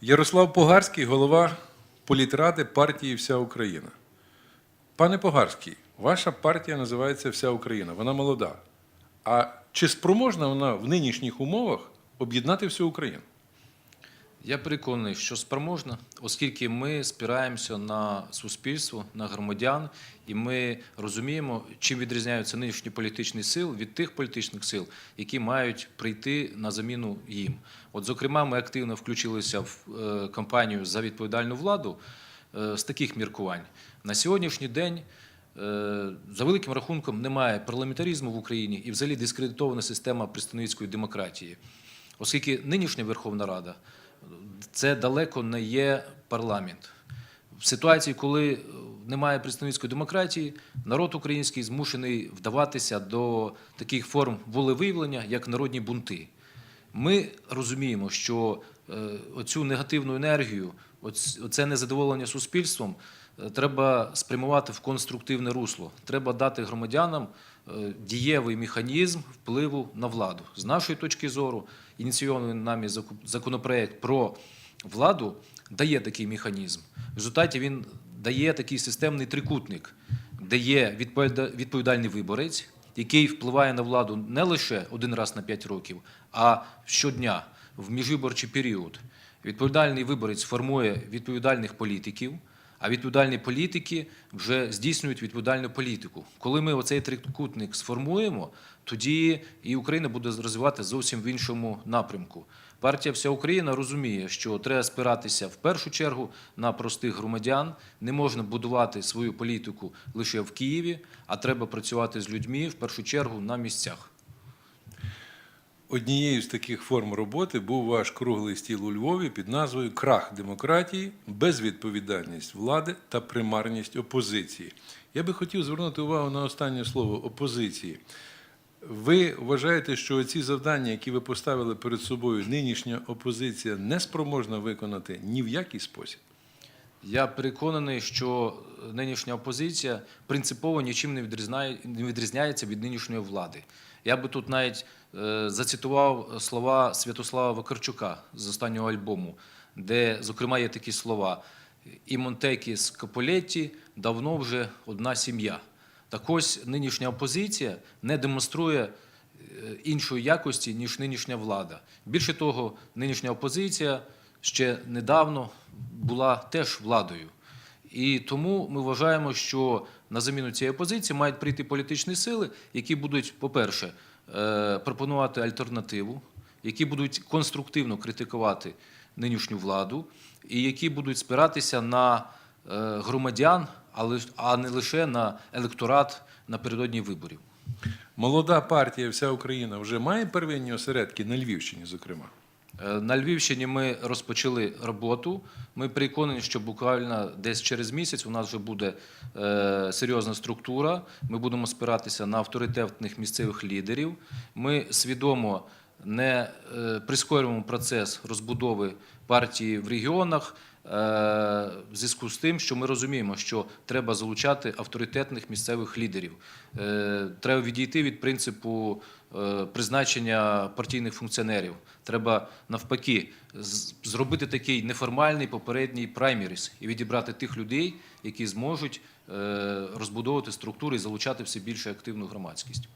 Ярослав Погарський, голова політради партії Вся Україна. Пане Погарський, ваша партія називається Вся Україна. Вона молода. А чи спроможна вона в нинішніх умовах об'єднати всю Україну? Я переконаний, що спроможна, оскільки ми спираємося на суспільство, на громадян, і ми розуміємо, чим відрізняються нинішні політичні сили від тих політичних сил, які мають прийти на заміну їм. От, зокрема, ми активно включилися в е, кампанію за відповідальну владу е, з таких міркувань. На сьогоднішній день. е, За великим рахунком немає парламентаризму в Україні і взагалі дискредитована система представницької демократії, оскільки нинішня Верховна Рада це далеко не є парламент. В ситуації, коли е, немає представницької демократії, народ український змушений вдаватися до таких форм волевиявлення, як народні бунти. Ми розуміємо, що е, оцю негативну енергію, оце незадоволення суспільством треба спрямувати в конструктивне русло. Треба дати громадянам е, дієвий механізм впливу на владу. З нашої точки зору, ініційований нами законопроект про владу дає такий механізм. В результаті він дає такий системний трикутник, де є відповідальний виборець, який впливає на владу не лише один раз на 5 років, а щодня в міжвиборчий період. Відповідальний виборець формує відповідальних політиків, а відповідальні політики вже здійснюють відповідальну політику. Коли ми оцей трикутник сформуємо, тоді і Україна буде розвивати зовсім в іншому напрямку. Партія Вся Україна розуміє, що треба спиратися в першу чергу на простих громадян. Не можна будувати свою політику лише в Києві, а треба працювати з людьми в першу чергу на місцях. Однією з таких форм роботи був ваш круглий стіл у Львові під назвою Крах демократії, безвідповідальність влади та примарність опозиції. Я би хотів звернути увагу на останнє слово опозиції. Ви вважаєте, що ці завдання, які ви поставили перед собою, нинішня опозиція не спроможна виконати ні в який спосіб? Я переконаний, що нинішня опозиція принципово нічим не відрізняється від нинішньої влади. Я би тут навіть е, зацитував слова Святослава Вакарчука з останнього альбому, де, зокрема, є такі слова: і Монтекі з Каполетті давно вже одна сім'я. Так ось нинішня опозиція не демонструє е, іншої якості, ніж нинішня влада. Більше того, нинішня опозиція ще недавно була теж владою. І тому ми вважаємо, що на заміну цієї опозиції мають прийти політичні сили, які будуть, по-перше, е, пропонувати альтернативу, які будуть конструктивно критикувати нинішню владу, і які будуть спиратися на е, громадян, а не лише на електорат напередодні виборів. Молода партія Вся Україна вже має первинні осередки на Львівщині, зокрема. Е, На Львівщині ми розпочали роботу. Ми переконані, що буквально десь через місяць у нас вже буде е, серйозна структура. Ми будемо спиратися на авторитетних місцевих лідерів. Ми свідомо не е, прискорюємо процес розбудови партії в регіонах. Е, В зв'язку з тим, що ми розуміємо, що треба залучати авторитетних місцевих лідерів. Е, Треба відійти від принципу е, призначення партійних функціонерів. Треба навпаки зробити такий неформальний попередній праймеріс і відібрати тих людей, які зможуть розбудовувати структури і залучати все більше активну громадськість.